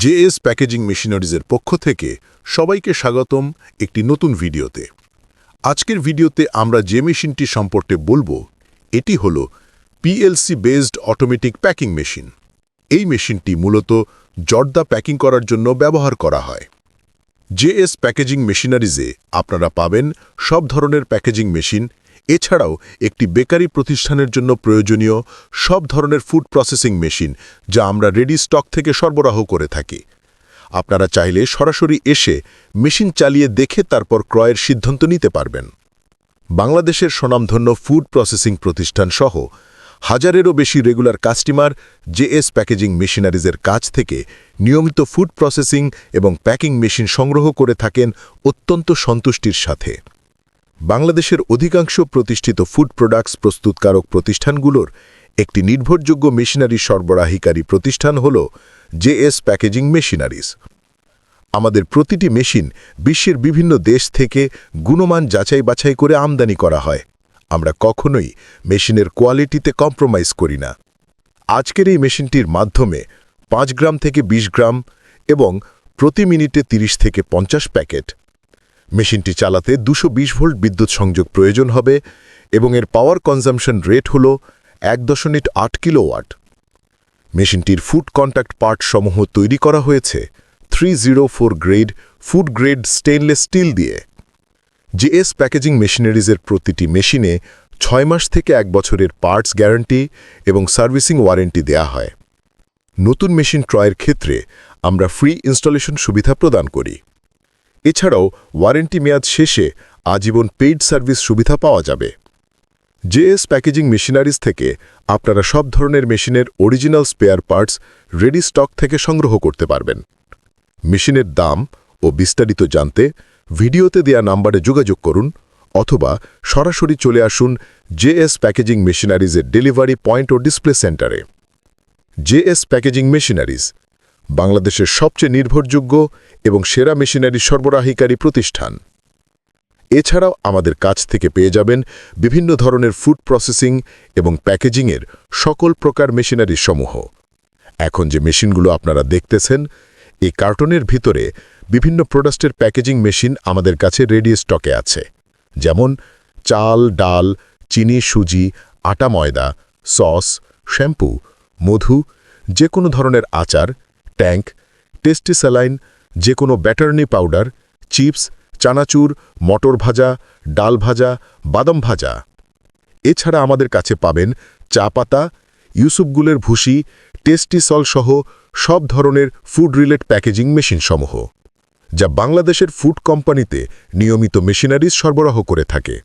JS packaging মেশিনারিজের পক্ষ থেকে সবাইকে স্বাগতম একটি নতুন ভিডিওতে। আজকের ভিডিওতে আমরা যে মেশিনটি সম্পর্কে বলব, এটি হল PLC based automatic packing machine এই মেশিনটি মূলত জর্দা প্যাকিং করার জন্য ব্যবহার করা হয়। জেএস প্যাকেজিং মেশিনারিজে আপনারা পাবেন সব ধরনের প্যাকেজিং মেশিন এছাড়াও একটি বেকারি প্রতিষ্ঠানের জন্য প্রয়োজনীয় সব ধরনের ফুড প্রসেসিং মেশিন যা আমরা রেডি স্টক থেকে সরবরাহ করে থাকি। আপনারা চাইলে সরাসরি এসে মেশিন চালিয়ে দেখে তারপর ক্রয়ের সিদ্ধান্ত নিতে পারবেন। বাংলাদেশের স্বনামধন্য ফুড প্রসেসিং প্রতিষ্ঠান সহ হাজারেরও বেশি রেগুলার কাস্টমার জেএস প্যাকেজিং মেশিনারিজের কাছ থেকে নিয়মিত ফুড প্রসেসিং এবং প্যাকিং মেশিন সংগ্রহ করে থাকেন অত্যন্ত সন্তুষ্টির সাথে। বাংলাদেশের অধিকাংশ প্রতিষ্ঠিত ফুড প্রোডাক্টস প্রস্তুতকারক প্রতিষ্ঠানগুলোর একটি নির্ভরযোগ্য মেশিনারি সরবরাহিকারী প্রতিষ্ঠান হল জেএস প্যাকেজিং মেশিনারিজ। আমাদের প্রতিটি মেশিন বিশ্বের বিভিন্ন দেশ থেকে গুণমান যাচাই বাছাই করে আমদানি করা হয়। আমরা কখনোই মেশিনের কোয়ালিটিতে কম্প্রোমাইজ করি না। আজকের এই মেশিনটির মাধ্যমে পাঁচ গ্রাম থেকে ২০ গ্রাম এবং প্রতি মিনিটে ৩০ থেকে পঞ্চাশ প্যাকেট। মেশিনটি চালাতে দুশো ভোল্ট বিদ্যুৎ সংযোগ প্রয়োজন হবে এবং এর পাওয়ার কনজামশন রেট হল এক দশমিক আট কিলোওয়াট মেশিনটির ফুড কন্ট্যাক্ট পার্ট সমূহ তৈরি করা হয়েছে three zero four grade food grade stainless steel দিয়ে। জেএস প্যাকেজিং মেশিনারিজের প্রতিটি মেশিনে ছয় মাস থেকে এক বছরের পার্টস গ্যারান্টি এবং সার্ভিসিং ওয়ারেন্টি দেয়া হয়। নতুন মেশিন ক্রয়ের ক্ষেত্রে আমরা ফ্রি ইনস্টলেশন সুবিধা প্রদান করি। এছাড়াও ওয়ারেন্টি মেয়াদ শেষে আজীবন পেইড সার্ভিস সুবিধা পাওয়া যাবে। জেএস প্যাকেজিং মেশিনারিজ থেকে আপনারা সব ধরনের মেশিনের original spare parts ready stock থেকে সংগ্রহ করতে পারবেন। মেশিনের দাম ও বিস্তারিত জানতে ভিডিওতে দেয়া নাম্বারে যোগাযোগ করুন অথবা সরাসরি চলে আসুন জেএস প্যাকেজিং মেশিনারিজের ডেলিভারি পয়েন্ট ও ডিসপ্লে সেন্টারে। জেএস প্যাকেজিং মেশিনারিজ বাংলাদেশের সবচেয়ে নির্ভরযোগ্য এবং সেরা মেশিনারি সরবরাহিকারী প্রতিষ্ঠান। এছাড়াও আমাদের কাছ থেকে পেয়ে যাবেন বিভিন্ন ধরনের ফুড প্রসেসিং এবং প্যাকেজিংয়ের সকল প্রকার মেশিনারি সমূহ। এখন যে মেশিনগুলো আপনারা দেখতেছেন, এই কার্টনের ভিতরে বিভিন্ন প্রোডাক্টের প্যাকেজিং মেশিন আমাদের কাছে রেডি স্টকে আছে। যেমন চাল, ডাল, চিনি, সুজি, আটা ময়দা, সস, শ্যাম্পু, মধু যে কোনো ধরনের আচার ট্যাঙ্ক টেস্টি স্যালাইন যে কোনো ব্যাটার্নি পাউডার, চিপস, চানাচুর, মটর ভাজা, ডাল ভাজা, বাদাম ভাজা। এছাড়া আমাদের কাছে পাবেন চা পাতা ইউসুফগুলের ভুসি টেস্টি সল সহ সব ধরনের ফুড রিলেট প্যাকেজিং মেশিনসমূহ, যা বাংলাদেশের ফুড কোম্পানিতে নিয়মিত মেশিনারিজ সরবরাহ করে থাকে।